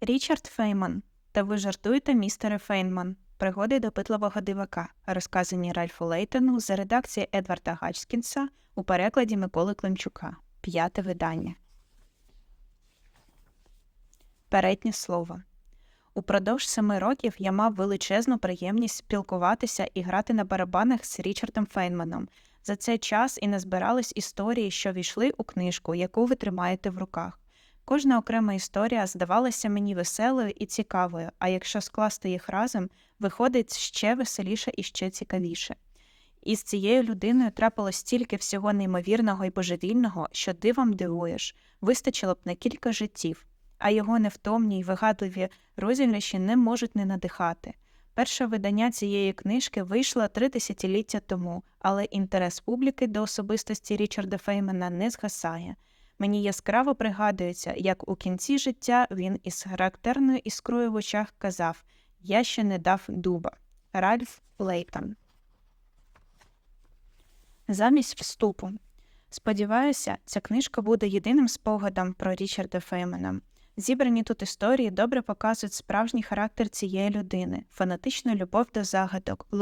Річард Фейман та ви жартуєте, містере Фейнман. Пригоди допитливого дивака, розказані Ральфу Лейтону за редакції Едварда Гачкінса у перекладі Миколи Климчука. П'яте видання. Переднє слово. Упродовж семи років я мав величезну приємність спілкуватися і грати на барабанах з Річардом Фейнманом. За цей час і назбирались історії, що війшли у книжку, яку ви тримаєте в руках. Кожна окрема історія здавалася мені веселою і цікавою, а якщо скласти їх разом, виходить ще веселіше і ще цікавіше. І з цією людиною трапилось стільки всього неймовірного і божевільного, що дивом дивуєш, вистачило б на кілька життів, а його невтомні й вигадливі розіграші не можуть не надихати. Перше видання цієї книжки вийшло три десятиліття тому, але інтерес публіки до особистості Річарда Феймана не згасає. Мені яскраво пригадується, як у кінці життя він із характерною іскрою в очах казав Я ще не дав дуба. Ральф Лейтон. Замість вступу. Сподіваюся, ця книжка буде єдиним спогадом про Річарда Феймана. Зібрані тут історії добре показують справжній характер цієї людини, фанатичну любов до загадок, е,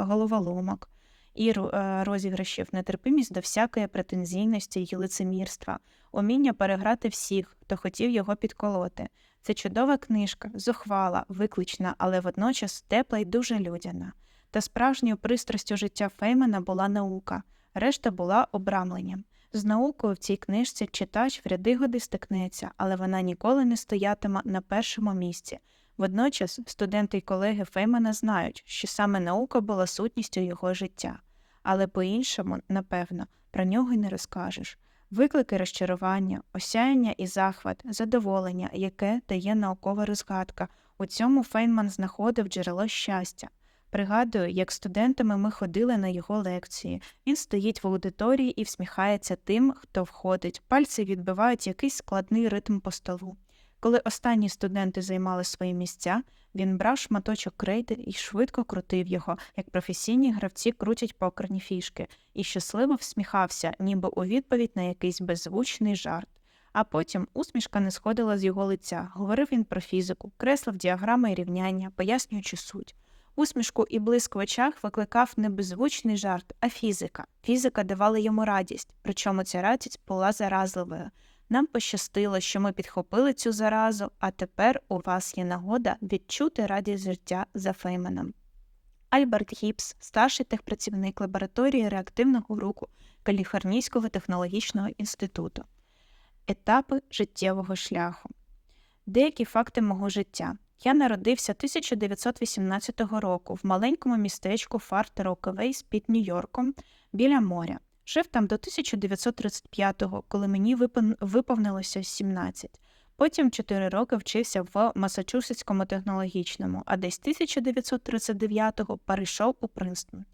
головоломок і е, розіграшів, нетерпимість до всякої претензійності й лицемірства, уміння переграти всіх, хто хотів його підколоти. Це чудова книжка, зухвала, виклична, але водночас тепла й дуже людяна. Та справжньою пристрастю життя Феймана була наука, решта була обрамленням. З наукою в цій книжці читач в ряди годи стикнеться, але вона ніколи не стоятиме на першому місці. Водночас студенти й колеги Феймана знають, що саме наука була сутністю його життя, але по-іншому, напевно, про нього й не розкажеш. Виклики розчарування, осяяння і захват, задоволення, яке дає наукова розгадка. У цьому Фейнман знаходив джерело щастя. Пригадую, як студентами ми ходили на його лекції. Він стоїть в аудиторії і всміхається тим, хто входить. Пальці відбивають якийсь складний ритм по столу. Коли останні студенти займали свої місця, він брав шматочок крейди і швидко крутив його, як професійні гравці крутять покерні фішки, і щасливо всміхався, ніби у відповідь на якийсь беззвучний жарт. А потім усмішка не сходила з його лиця. Говорив він про фізику, креслив діаграми і рівняння, пояснюючи суть. Усмішку і блиск в очах викликав не беззвучний жарт, а фізика. Фізика давала йому радість, причому ця радість була заразливою. Нам пощастило, що ми підхопили цю заразу, а тепер у вас є нагода відчути радість життя за Фейменом. Альберт Гіпс, старший техпрацівник лабораторії реактивного руху Каліфорнійського технологічного інституту. Етапи життєвого шляху. Деякі факти мого життя. Я народився 1918 року в маленькому містечку Фарт Рокавейс під Нью-Йорком біля моря. Жив там до 1935-го, коли мені виповнилося 17. Потім 4 роки вчився в Масачусетському технологічному, а десь 1939-го перейшов у Принстон.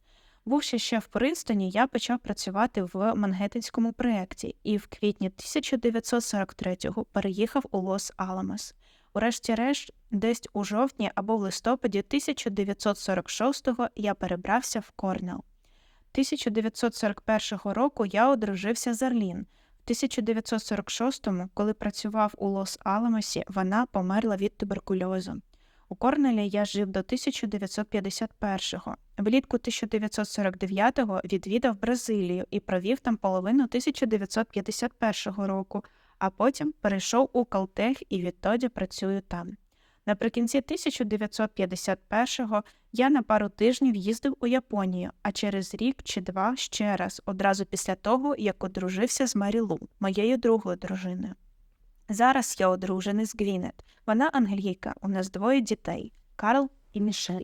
Бувши ще в Принстоні, я почав працювати в Мангеттенському проєкті і в квітні 1943-го переїхав у Лос-Аламос. Урешті-решт, десь у жовтні або в листопаді 1946-го я перебрався в Корнел. 1941 року я одружився з Арлін. В 1946-му, коли працював у Лос-Аламосі, вона померла від туберкульозу. У Корнелі я жив до 1951-го. Влітку 1949-го відвідав Бразилію і провів там половину 1951 року, а потім перейшов у Калтех і відтоді працюю там. Наприкінці 1951-го я на пару тижнів їздив у Японію, а через рік чи два ще раз, одразу після того, як одружився з Марілу, моєю другою дружиною. Зараз я одружений з Гвінет. Вона англійка, у нас двоє дітей Карл і Мішель.